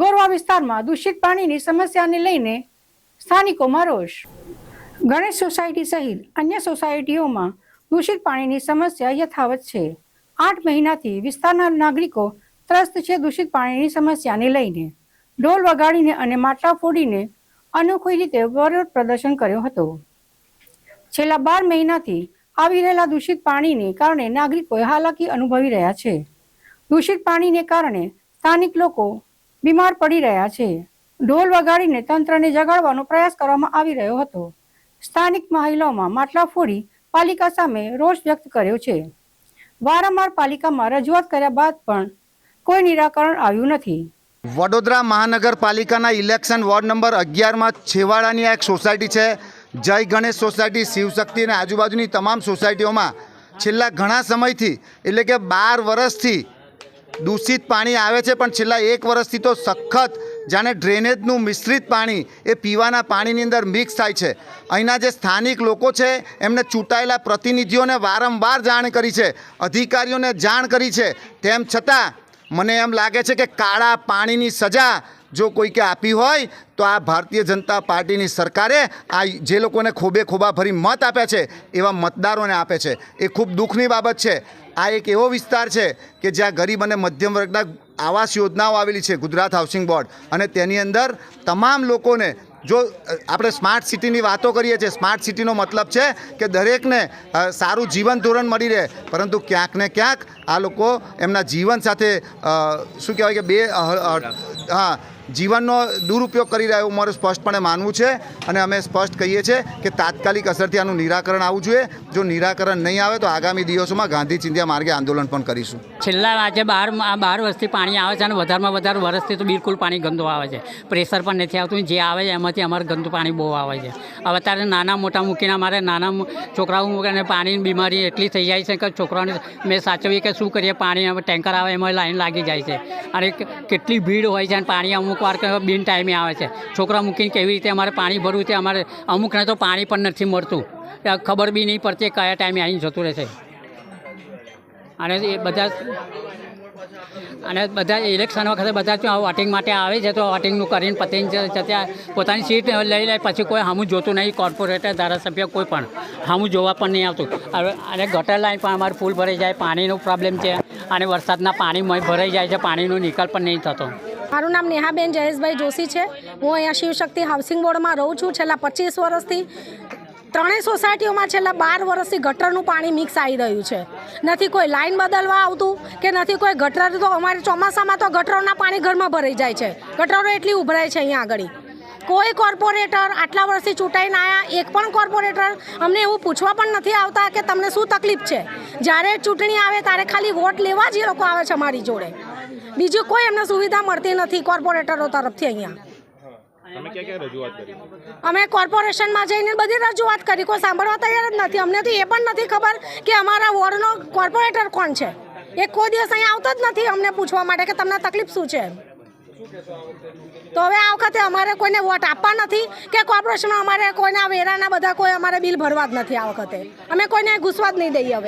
ગોરવા વિસ્તારમાં દૂષિત પાણીની સમસ્યાને લઈને સ્થાનિકોમાં રોષ. ગણેશ સોસાયટી સહિત અન્ય સોસાયટીઓમાં દૂષિત પાણીની સમસ્યા યથાવત છે. આઠ મહિનાથી વિસ્તારના નાગરિકો ત્રસ્ત છે દૂષિત પાણીની સમસ્યાને લઈને. ઢોલ વગાડીને અને માટલા ફોડીને અનોખી રીતે વિરોધ પ્રદર્શન કર્યો હતો. છેલ્લા બાર મહિનાથી આવી રહેલા દૂષિત પાણીને કારણે નાગરિકોએ હાલાકી અનુભવી રહ્યા છે. દૂષિત પાણીને કારણે સ્થાનિક લોકો બીમાર પડી રહ્યા છે. ઢોલ વગાડીને તંત્રને જગાડવાનો પ્રયાસ કરવામાં આવી રહ્યો હતો. સ્થાનિક મહિલાઓમાં માટલા ફોડી પાલિકા સામે રોષ વ્યક્ત કર્યો છે. વારંવાર પાલિકામાં રજૂઆત કર્યા બાદ પણ કોઈ નિરાકરણ આવ્યું નથી. વડોદરા મહાનગરપાલિકાના ઇલેક્શન વોર્ડ નંબર અગિયારમાં છેવાડાની એક સોસાયટી છે. જય ગણેશ સોસાયટી શિવશક્તિ અને આજુબાજુની તમામ સોસાયટીઓમાં છેલ્લા ઘણા સમયથી, એટલે કે બાર વર્ષથી દૂષિત પાણી આવે છે, પણ છેલ્લા એક વર્ષથી તો સખત જાણે ડ્રેનેજનું મિશ્રિત પાણી એ પીવાના પાણીની અંદર મિક્સ થાય છે. અહીંના જે સ્થાનિક લોકો છે, એમને ચૂંટાયેલા પ્રતિનિધિઓને વારંવાર જાણ કરી છે, અધિકારીઓને જાણ કરી છે. તેમ છતાં, મને એમ લાગે છે કે કાળા પાણીની સજા જો કોઈકે આપી હોય, તો આ ભારતીય જનતા પાર્ટીની સરકારે આ જે લોકોને ખોબે ખોબા ભરી મત આપ્યા છે, એવા મતદારોને આપે છે. એ ખૂબ દુઃખની બાબત છે. આ એક એવો વિસ્તાર છે કે જ્યાં ગરીબ અને મધ્યમ વર્ગના આવાસ યોજનાઓ આવેલી છે, ગુજરાત હાઉસિંગ બોર્ડ. અને તેની અંદર તમામ લોકોને જો આપણે સ્માર્ટ સિટીની વાતો કરીએ છીએ, સ્માર્ટ સિટીનો મતલબ છે કે દરેકને સારું જીવન ધોરણ મળી રહે. પરંતુ ક્યાંક ને ક્યાંક આ લોકો એમના જીવન સાથે શું કહેવાય કે બે હા જીવનનો દુરુપયોગ કરી રહ્યા મારું સ્પષ્ટપણે માનવું છે અને અમે સ્પષ્ટ કહીએ છીએ કે તાત્કાલિક અસરથી આનું નિરાકરણ આવવું જોઈએ. જો નિરાકરણ નહીં આવે તો આગામી દિવસોમાં ગાંધી ચિંધ્યા માર્ગે આંદોલન પણ કરીશું. છેલ્લા આજે બાર બાર વર્ષથી પાણી આવે છે અને વધારેમાં વધારે વર્ષથી તો બિલકુલ પાણી ગંદુ આવે છે. પ્રેશર પણ નથી આવતું. જે આવે છે એમાંથી અમારે ગંદુ પાણી બહુ આવે છે. હવે અત્યારે નાના મોટા મૂકીને અમારે નાના છોકરાઓ મૂકીને પાણીની બીમારી એટલી થઈ જાય છે કે છોકરાઓને મેં સાચવીએ કે શું કરીએ? પાણી ટેન્કર આવે એમાં લાઈન લાગી જાય છે. અને કેટલી ભીડ હોય છે અને પાણી અમુક વાર બિન ટાઈમે આવે છે. છોકરા મૂકીને કેવી રીતે અમારે પાણી ભરવું છે અમારે અમુકને તો પાણી પણ નથી મળતું. ખબર બી નહીં પડતી કયા ટાઈમે આવીને જતું રહેશે. અને એ બધા અને બધા ઇલેક્શન વખતે બધા ત્યાં વોટિંગ માટે આવે છે તો વોટિંગનું કરીને પતીને ત્યાં પોતાની સીટ લઈ લે, પછી કોઈ સામું જોતું નહીં કોર્પોરેટર ધારાસભ્ય કોઈ પણ. સામું જોવા પણ નહીં આવતું. હવે અને ગટર લાઈન પણ અમારે ફૂલ ભરાઈ જાય, પાણીનો પ્રોબ્લેમ છે. અને વરસાદના પાણી ભરાઈ જાય છે, પાણીનો નિકાલ પણ નહીં થતો. મારું નામ નેહાબેન જયેશભાઈ જોશી છે. હું અહીંયા શિવશક્તિ હાઉસિંગ બોર્ડમાં રહું છું. છેલ્લા પચીસ વર્ષથી ત્રણેય સોસાયટીઓમાં છેલ્લા બાર વર્ષથી ગટરનું પાણી મિક્સ આવી રહ્યું છે. નથી કોઈ લાઈન બદલવા આવતું કે નથી કોઈ ગટર તો અમારે ચોમાસામાં તો ગટરોના પાણી ઘરમાં ભરાઈ જાય છે. ગટરો એટલી ઉભરાય છે અહીંયા આગળ. કોઈ કોર્પોરેટર આટલા વર્ષથી ચૂંટાઈને આવ્યા એક પણ કોર્પોરેટર અમને એવું પૂછવા પણ નથી આવતા કે તમને શું તકલીફ છે? જ્યારે ચૂંટણી આવે ત્યારે ખાલી વોટ લેવા જ એ લોકો આવે છે અમારી જોડે. બીજું કોઈ એમને સુવિધા મળતી નથી કોર્પોરેટરો તરફથી અહીંયા. અમે કોર્પોરેશનમાં જઈને બધી રજૂઆત કરી. કોઈ સાંભળવા તૈયાર જ નથી. અમને તો એ પણ નથી ખબર કે અમારા વોર્ડનો કોર્પોરેટર કોણ છે. એ કોઈ દિવસ અહીંયા આવતો જ નથી અમને પૂછવા માટે કે તમને તકલીફ શું છે તો હવે આ વખતે અમારે કોઈને વોટ આપવા નથી કે કોર્પોરેશનમાં અમારે કોઈના વેરાના બધા કોઈ અમારે બિલ ભરવા જ નથી આ વખતે. અમે કોઈને ઘૂસવા જ નહીં દઈએ હવે.